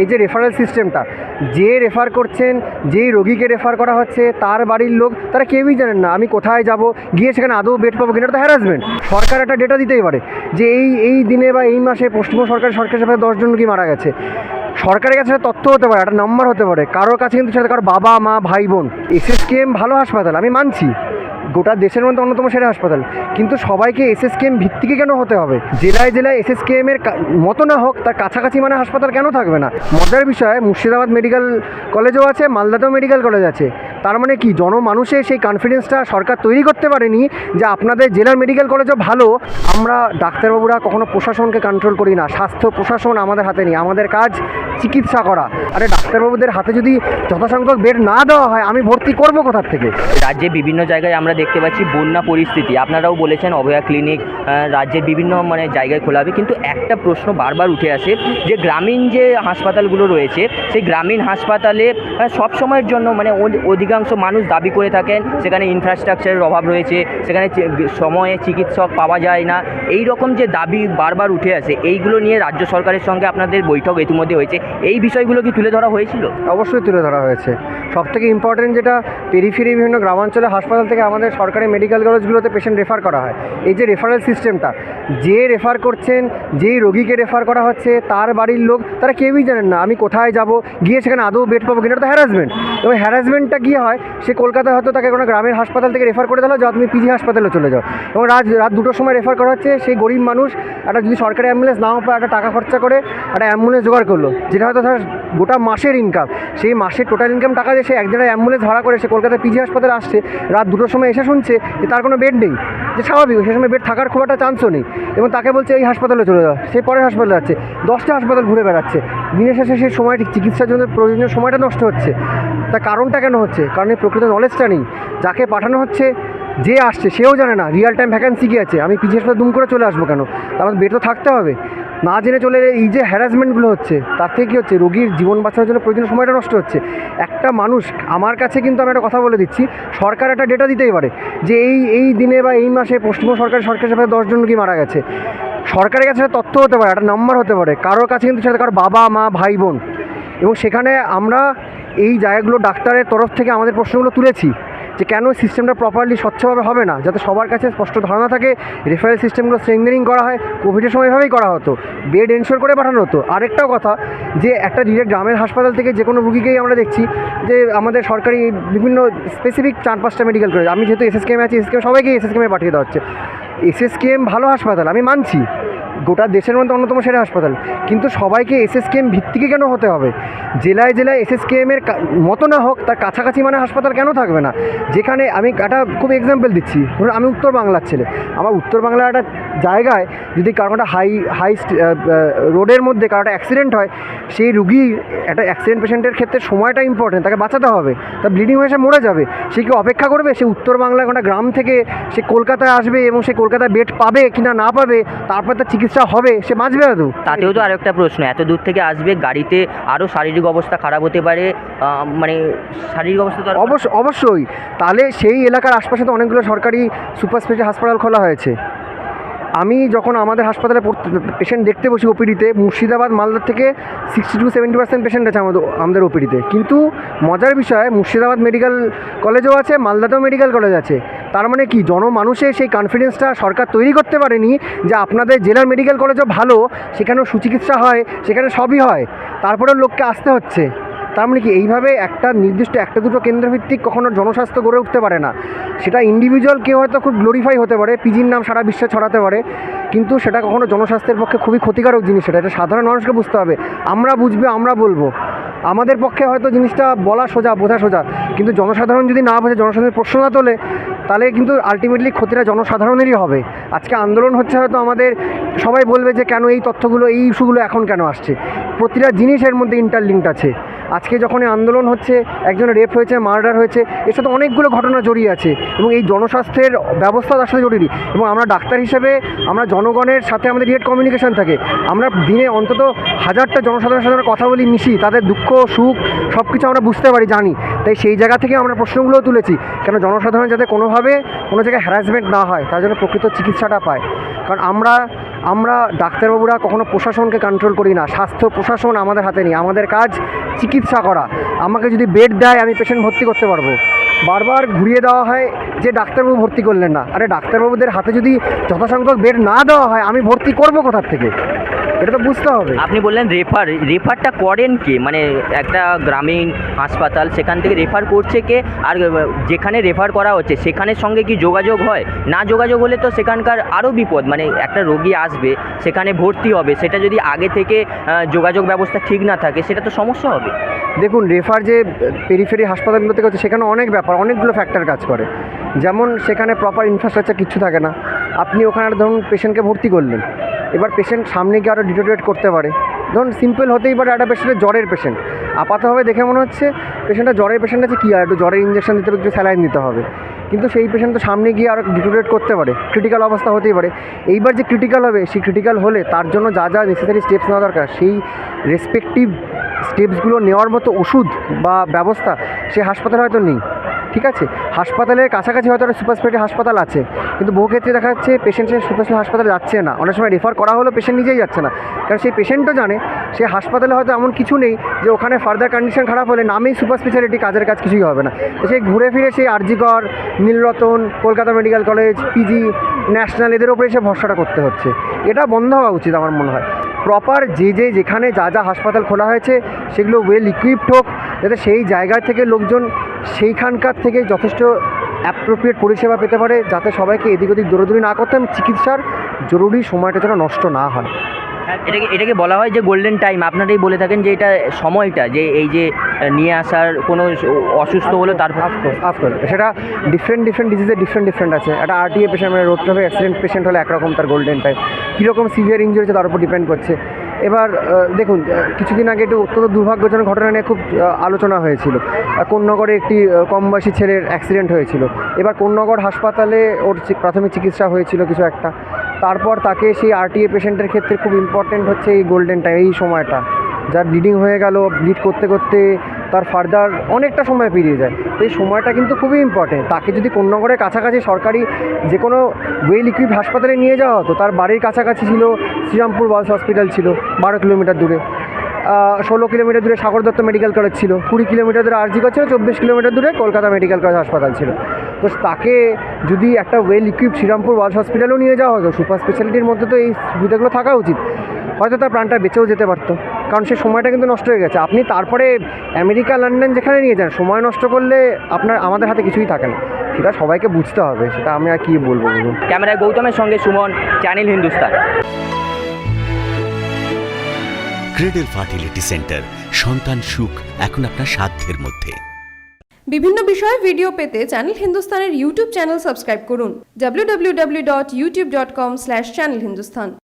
এই যে রেফারেল সিস্টেমটা যে রেফার করছেন, যেই রোগীকে রেফার করা হচ্ছে, তার বাড়ির লোক, তারা কেউই জানেন না, আমি কোথায় যাব, গিয়ে সেখানে আদৌ বেড পাবো কিনা তো হ্যারাসমেন্ট সরকার একটা ডেটা দিতেই পারে যে এই এই দিনে বা এই মাসে পশ্চিমবঙ্গ সরকার, সরকারের সাথে দশজন রোগী মারা গেছে। সরকারের কাছে তথ্য হতে পারে, একটা নম্বর হতে পারে, কারোর কাছে কিন্তু সেটা, কারোর বাবা, মা, ভাই, বোন এসএসকেএম ভালো হাসপাতাল, আমি মানছি। গোটা দেশের মধ্যে অন্যতম সেরা হাসপাতাল। কিন্তু সবাইকে এস এস এসএসকেএম ভিত্তিকে কেন হতে হবে? জেলায় জেলায় এসএসকেএম এর মতো না হোক, তার কাছাকাছি মানে হাসপাতাল কেন থাকবে না? মজার বিষয়, মুর্শিদাবাদ মেডিকেল কলেজও আছে, মালদাতেও মেডিকেল কলেজ আছে। তার মানে কি জনমানুষের সেই কনফিডেন্সটা সরকার তৈরি করতে পারেনি যে আপনাদের জেলার মেডিকেল কলেজও ভালো। আমরা ডাক্তারবাবুরা কখনো প্রশাসনকে কন্ট্রোল করি না। স্বাস্থ্য প্রশাসন আমাদের হাতে নেই। আমাদের কাজ চিকিৎসা করা। আরে ডাক্তারবাবুদের হাতে যদি যথাসংখ্যক বেড না দেওয়া হয়, আমি ভর্তি করব কোথার থেকে? রাজ্যে বিভিন্ন জায়গায় আমরা দেখতে পাচ্ছি বন্যা পরিস্থিতি। আপনারাও বলেছেন অভয়া ক্লিনিক রাজ্যের বিভিন্ন মানে জায়গায় খোলা হবে। কিন্তু একটা প্রশ্ন বারবার উঠে আসে যে গ্রামীণ যে হাসপাতালগুলো রয়েছে, সেই গ্রামীণ হাসপাতালে সব সময়ের জন্য মানে অধিকাংশ মানুষ দাবি করে থাকেন, সেখানে ইনফ্রাস্ট্রাকচারের অভাব রয়েছে, সেখানে সময়ে চিকিৎসক পাওয়া যায় না। এই রকম যে দাবি বারবার উঠে আসে, এইগুলো নিয়ে রাজ্য সরকারের সঙ্গে আপনাদের বৈঠক ইতিমধ্যে হয়েছে। এই বিষয়গুলো কি তুলে ধরা হয়েছিল? অবশ্যই তুলে ধরা হয়েছে। সব থেকে ইম্পর্টেন্ট যেটা পেরিফেরি বিভিন্ন গ্রামাঞ্চলে হাসপাতাল থেকে আমাদের সরকারি মেডিকেল কলেজগুলোতে পেশেন্ট রেফার করা হয়, এই যে রেফারেল সিস্টেমটা যে রেফার করছেন, যেই রোগীকে রেফার করা হচ্ছে, তার বাড়ির লোক, তারা কেউই জানেন না, আমি কোথায় যাব, গিয়ে সেখানে আদৌ বেড পাবো কিনা তো হ্যারাসমেন্ট এবং হ্যারাসমেন্টটা কী হয়, সে কলকাতায় হয়তো তাকে কোনো গ্রামের হাসপাতাল থেকে রেফার করে দিলো, যাও তুমি পিজি হাসপাতালে চলে যাও। এবং রাত রাত দুটোর সময় রেফার করা হচ্ছে, সেই গরিব মানুষ একটা যদি সরকারি অ্যাম্বুলেন্স নাও পায়, একটা টাকা খরচা করে, একটা অ্যাম্বুলেন্স জোগাড় করল। যেটা হয়তো তার গোটা মাসের ইনকাম সেই মাসের টোটাল ইনকাম টাকা দিয়ে সে এক জায়গায় অ্যাম্বুলেন্স ভাড়া করে সে কলকাতায় পিজি হাসপাতালে আসছে, রাত দুটোর সময় এসে শুনছে যে তার কোনো বেড নেই, যে স্বাভাবিক, সে সময় বেড থাকার খুব একটা চান্সও নেই এবং তাকে বলছে এই হাসপাতালে চলে যাওয়া সে পরের হাসপাতালে যাচ্ছে, দশটা হাসপাতাল ঘুরে বেড়াচ্ছে, দিনের শেষে সেই সময়টি চিকিৎসার জন্য প্রয়োজনীয় সময়টা নষ্ট হচ্ছে তার কারণটা কেন হচ্ছে? কারণ এই প্রকৃত নলেজটা নেই, যাকে পাঠানো হচ্ছে, যে আসছে, সেও জানে না রিয়েল টাইম ভ্যাকান্সি কী আছে, আমি পিজি হাসপাতাল দুম করে চলে আসব কেন? আমার বেড তো থাকতে হবে না জেনে চলে এই যে হ্যারাসমেন্টগুলো হচ্ছে, তার থেকে কী হচ্ছে? রোগীর জীবন বাঁচানোর জন্য প্রয়োজনীয় সময়টা নষ্ট হচ্ছে। একটা মানুষ, আমার কাছে কিন্তু আমি একটা কথা বলে দিচ্ছি, সরকার একটা ডেটা দিতেই পারে যে এই এই দিনে বা এই মাসে পশ্চিমবঙ্গ সরকার, সরকারের সাথে দশজন রোগী মারা গেছে। সরকারের কাছে তথ্য হতে পারে, একটা নম্বর হতে পারে, কারোর কাছে কিন্তু সেটা কারোর বাবা, মা, ভাই, বোন। এবং সেখানে আমরা এই জায়গাগুলো ডাক্তারের তরফ থেকে আমাদের প্রশ্নগুলো তুলেছি। যে কেন সিস্টেমটা প্রপারলি স্বচ্ছভাবে হবে না? যাতে সবার কাছে স্পষ্ট ধারণা থাকে রেফারেল সিস্টেমগুলো স্ট্রেংথেনিং করা হয় কোভিডের সময় এভাবেই করা হতো বেড এনশোর করে পাঠানো হতো। আরেকটাও কথা, যে একটা ডিরেক্ট গ্রামের হাসপাতাল থেকে যে কোনো রুগীকেই আমরা দেখছি, যে আমাদের সরকারি বিভিন্ন স্পেসিফিক চার পাঁচটা মেডিকেল কলেজ আমি যেহেতু এসএসকেএম আছি এসএসকেএম সবাইকে এসএসকেএমে পাঠিয়ে দেওয়া হচ্ছে। এসএসকেএম ভালো হাসপাতাল, আমি মানছি। গোটা দেশের মধ্যে অন্যতম সেরা হাসপাতাল। কিন্তু সবাইকে এসএসকেএম ভিত্তিকে কেন হতে হবে? জেলায় জেলায় এসএসকেএম এর কা- মতো না হোক, তার কাছাকাছি মানে হাসপাতাল কেন থাকবে না? যেখানে আমি একটা খুব এক্সাম্পল দিচ্ছি। ধরুন, আমি উত্তর বাংলার ছেলে। আমার উত্তর বাংলার একটা জায়গায় যদি কারও একটা হাই হাই রোডের মধ্যে কারও একটা অ্যাক্সিডেন্ট হয়, সেই রুগী একটা অ্যাক্সিডেন্ট পেশেন্টের ক্ষেত্রে সময়টা ইম্পর্টেন্ট তাকে বাঁচাতে হবে। তার ব্লিডিং হয়ে সে মরে যাবে। সে কি অপেক্ষা করবে? সে উত্তর বাংলার কোনো গ্রাম থেকে সে কলকাতায় আসবে এবং সে কলকাতায় বেড পাবে কিনা না পাবে, তারপর তার চিকিৎসা হবে সে বাঁচবে না তো? তাতেও তো আরেকটা প্রশ্ন এত দূর থেকে আসবে গাড়িতে আরও শারীরিক অবস্থা খারাপ হতে পারে মানে শারীরিক অবস্থা তো অবশ্য অবশ্যই। তাহলে সেই এলাকার আশপাশে তো অনেকগুলো সরকারি সুপার স্পেশাল হাসপাতাল খোলা হয়েছে। আমি যখন আমাদের হাসপাতালে পেশেন্ট দেখতে বসি ওপিডিতে মুর্শিদাবাদ মালদার থেকে sixty two seventy percent patient আছে আমাদের আমাদের ওপিডিতে। কিন্তু মজার বিষয় মুর্শিদাবাদ মেডিকেল কলেজও আছে মালদাতেও মেডিকেল কলেজ আছে। তার মানে কি জনমানুষের সেই কনফিডেন্সটা সরকার তৈরি করতে পারেনি যে আপনাদের জেলার মেডিকেল কলেজও ভালো, সেখানেও সুচিকিৎসা হয়, সেখানে সবই হয়, তারপরেও লোককে আসতে হচ্ছে। তার মানে কি, এইভাবে একটা নির্দিষ্ট একটা দুটো কেন্দ্রভিত্তিক কখনো জনস্বাস্থ্য গড়ে উঠতে পারে না। সেটা ইন্ডিভিজুয়াল কেউ হয়তো খুব গ্লোরিফাই হতে পারে, পিজির নাম সারা বিশ্বে ছড়াতে পারে, কিন্তু সেটা কখনো জনস্বাস্থ্যের পক্ষে খুবই ক্ষতিকারক জিনিস, সেটা এটা সাধারণ মানুষকে বুঝতে হবে। আমরা বুঝবে, আমরা বলব। আমাদের পক্ষে হয়তো জিনিসটা বলা সোজা, বোঝা সোজা, কিন্তু জনসাধারণ যদি না বোঝে, জনসাধারণের প্রশ্ন না তোলে তাহলে কিন্তু আলটিমেটলি ক্ষতিটা জনসাধারণেরই হবে। আজকে আন্দোলন হচ্ছে হয়তো আমাদের, সবাই বলবে যে কেন এই তথ্যগুলো, এই ইস্যুগুলো এখন কেন আসছে? প্রতিটা জিনিসের মধ্যে ইন্টারলিঙ্কড আছে। আজকে যখন আন্দোলন হচ্ছে একজনের রেপ হয়েছে মার্ডার হয়েছে, এর সাথে অনেকগুলো ঘটনা জড়িয়ে আছে এবং এই জনস্বাস্থ্যের ব্যবস্থা তার সাথে জরুরি এবং আমরা ডাক্তার হিসেবে, আমরা জনগণের সাথে আমাদের ডিরেক্ট কমিউনিকেশন থাকে। আমরা দিনে অন্তত হাজারটা জনসাধারণের সাথে কথা বলি, মিশি, তাদের দুঃখ, সুখ সব কিছু আমরা বুঝতে পারি, জানি। তাই সেই জায়গা থেকে আমরা প্রশ্নগুলোও তুলেছি, কেন জনসাধারণ যাতে কোনোভাবে কোনো জায়গায় হ্যারাসমেন্ট না হয়, তার জন্য প্রকৃত চিকিৎসাটা পায়। কারণ আমরা আমরা ডাক্তারবাবুরা কখনো প্রশাসনকে কন্ট্রোল করি না। স্বাস্থ্য প্রশাসন আমাদের হাতে নেই। আমাদের কাজ চিকিৎসা করা। আমাকে যদি বেড দেয়, আমি পেশেন্ট ভর্তি করতে পারব। বারবার ঘুরিয়ে দেওয়া হয় যে ডাক্তারবাবু ভর্তি করলেন না। আরে ডাক্তারবাবুদের হাতে যদি যথাসংখ্যক বেড না দেওয়া হয়, আমি ভর্তি করব কোথার থেকে? এটা তো বুঝতে হবে। আপনি বললেন রেফার রেফারটা করেন কে? মানে একটা গ্রামীণ হাসপাতাল সেখান থেকে রেফার করছে কে? আর যেখানে রেফার করা হচ্ছে সেখানের সঙ্গে কি যোগাযোগ হয়? না যোগাযোগ হলে তো সেখানকার আরও বিপদ মানে একটা রোগী আসবে সেখানে ভর্তি হবে সেটা যদি আগে থেকে যোগাযোগ ব্যবস্থা ঠিক না থাকে সেটা তো সমস্যা হবে। দেখুন রেফার যে পেরিফেরি হাসপাতালগুলোতে হচ্ছে সেখানে অনেক ব্যাপার অনেকগুলো ফ্যাক্টর কাজ করে। যেমন সেখানে প্রপার ইনফ্রাস্ট্রাকচার কিছু থাকে না। আপনি ওখানে ধরুন পেশেন্টকে ভর্তি করলেন। এবার পেশেন্ট সামনে গিয়ে আরও ডিটোরিয়েট করতে পারে। ধরুন সিম্পল হতেই পারে একটা পেশেন্টের জ্বরের পেশেন্ট আপাতভাবে দেখে মনে হচ্ছে পেশেন্টটা জ্বরের পেশেন্ট আছে কী আর একটু জ্বরের ইঞ্জেকশন দিতে হবে, একটু স্যালাইন দিতে হবে। কিন্তু সেই পেশেন্ট তো সামনে গিয়ে আরও ডিটোরিয়েট করতে পারে। ক্রিটিক্যাল অবস্থা হতেই পারে। এইবার যে ক্রিটিক্যাল হবে, সেই ক্রিটিক্যাল হলে তার জন্য যা যা নেসেসারি স্টেপস নেওয়া দরকার, সেই রেসপেক্টিভ স্টেপসগুলো নেওয়ার মতো ওষুধ বা ব্যবস্থা সে হাসপাতালে হয়তো নেই। ঠিক আছে? হাসপাতালের কাছাকাছি হয়তো একটা সুপার স্পেশালিটি হাসপাতাল আছে। কিন্তু বহু ক্ষেত্রে দেখা যাচ্ছে পেশেন্ট সে সুপার স্পেশালিটি হাসপাতালে যাচ্ছে না। অনেক সময় রেফার করা হলেও পেশেন্ট নিজেই যাচ্ছে না। কারণ সেই পেশেন্টও জানে, সে হাসপাতালে হয়তো এমন কিছু নেই যে ওখানে ফার্দার কন্ডিশন খারাপ হলে নামেই সুপার স্পেশালিটি কাজের কাজ কিছুই হবে না। তো সেই ঘুরে ফিরে সেই RG Kar, Nilratan, Kolkata medical college PG national এদের ওপরে সে ভরসাটা করতে হচ্ছে। এটা বন্ধ হওয়া উচিত আমার মনে হয়। প্রপার যে যে যেখানে যা যা হাসপাতাল খোলা হয়েছে, সেগুলো ওয়েল ইকুইপড হোক, যাতে সেই জায়গা থেকে লোকজন সেইখানকার থেকে যথেষ্ট অ্যাপ্রোপ্রিয়েট পরিষেবা পেতে পারে যাতে সবাইকে এদিক ওদিক দৌড়দৌড়ি না করতে চিকিৎসার জরুরি সময়টা যেন নষ্ট না হয়। এটাকে এটাকে বলা হয় যে গোল্ডেন টাইম আপনারাই বলে থাকেন যে এটা সময়টা যে এই যে নিয়ে আসার কোনো অসুস্থ হলো তারপর অফকোর্স অফকোর্স সেটা ডিফারেন্ট ডিফারেন্ট ডিজিজে ডিফারেন্ট ডিফারেন্ট আছে। একটা আরটিএ পেশেন্ট মানে রোড ট্রাফিক অ্যাক্সিডেন্ট পেশেন্ট হলে একরকম তার গোল্ডেন টাইম কীরকম সিভিয়ার ইঞ্জুরি হচ্ছে তার উপর ডিপেন্ড করছে। এবার দেখুন কিছুদিন আগে একটু অত্যন্ত দুর্ভাগ্যজনক ঘটনা নিয়ে খুব আলোচনা হয়েছিল। কোন্নগরে একটি কমবয়সী কম বয়সী ছেলের অ্যাক্সিডেন্ট হয়েছিল। এবার কোন্নগর হাসপাতালে ওর প্রাথমিক চিকিৎসা হয়েছিল কিছু একটা। তারপর তাকে সেই আরটিএ পেশেন্টের ক্ষেত্রে খুব ইম্পর্টেন্ট হচ্ছে এই গোল্ডেন টাইম এই সময়টা। যার ব্লিডিং হয়ে গেল ব্লিড করতে করতে তার ফার্দার অনেকটা সময় পেরিয়ে যায়। তো এই সময়টা কিন্তু খুবই ইম্পর্টেন্ট তাকে যদি কোন্নগরের কাছাকাছি সরকারি যে কোনো ওয়েল ইকুইপ হাসপাতালে নিয়ে যাওয়া হতো, তার বাড়ির কাছাকাছি ছিল শ্রীরামপুর বয়েজ হসপিটাল ছিল, বারো কিলোমিটার দূরে। ষোলো কিলোমিটার দূরে সাগর দত্ত মেডিকেল কলেজ ছিল, কুড়ি কিলোমিটার দূরে আরজি কলেজ ছিল, চব্বিশ কিলোমিটার দূরে কলকাতা মেডিকেল কলেজ হাসপাতাল ছিল। তো তাকে যদি একটা ওয়েল ইকুইপ শ্রীরামপুর ওয়ার্ল্ড হসপিটালেও নিয়ে যাওয়া হতো সুপার স্পেশালিটির মধ্যে তো এই সুবিধাগুলো থাকা উচিত। হয়তো তার প্রাণটা বেঁচেও যেতে পারতো। কারণ সে সময়টা কিন্তু নষ্ট হয়ে গেছে। আপনি তারপরে আমেরিকা লন্ডন যেখানে নিয়ে যান সময় নষ্ট করলে আপনার আমাদের হাতে কিছুই থাকে না। সেটা সবাইকে বুঝতে হবে সেটা আমি আর কী বলব বলুন? ক্যামেরায় গৌতমের সঙ্গে Suman channel Hindustan. Cradle fertility centre সন্তান সুখ এখন আপনার সাধ্যের মধ্যে। বিভিন্ন বিষয়ে ভিডিও পেতে চ্যানেল হিন্দুস্তানের ইউটিউব চ্যানেল সাবস্ক্রাইব করুন। www.youtube.com/channelhindustan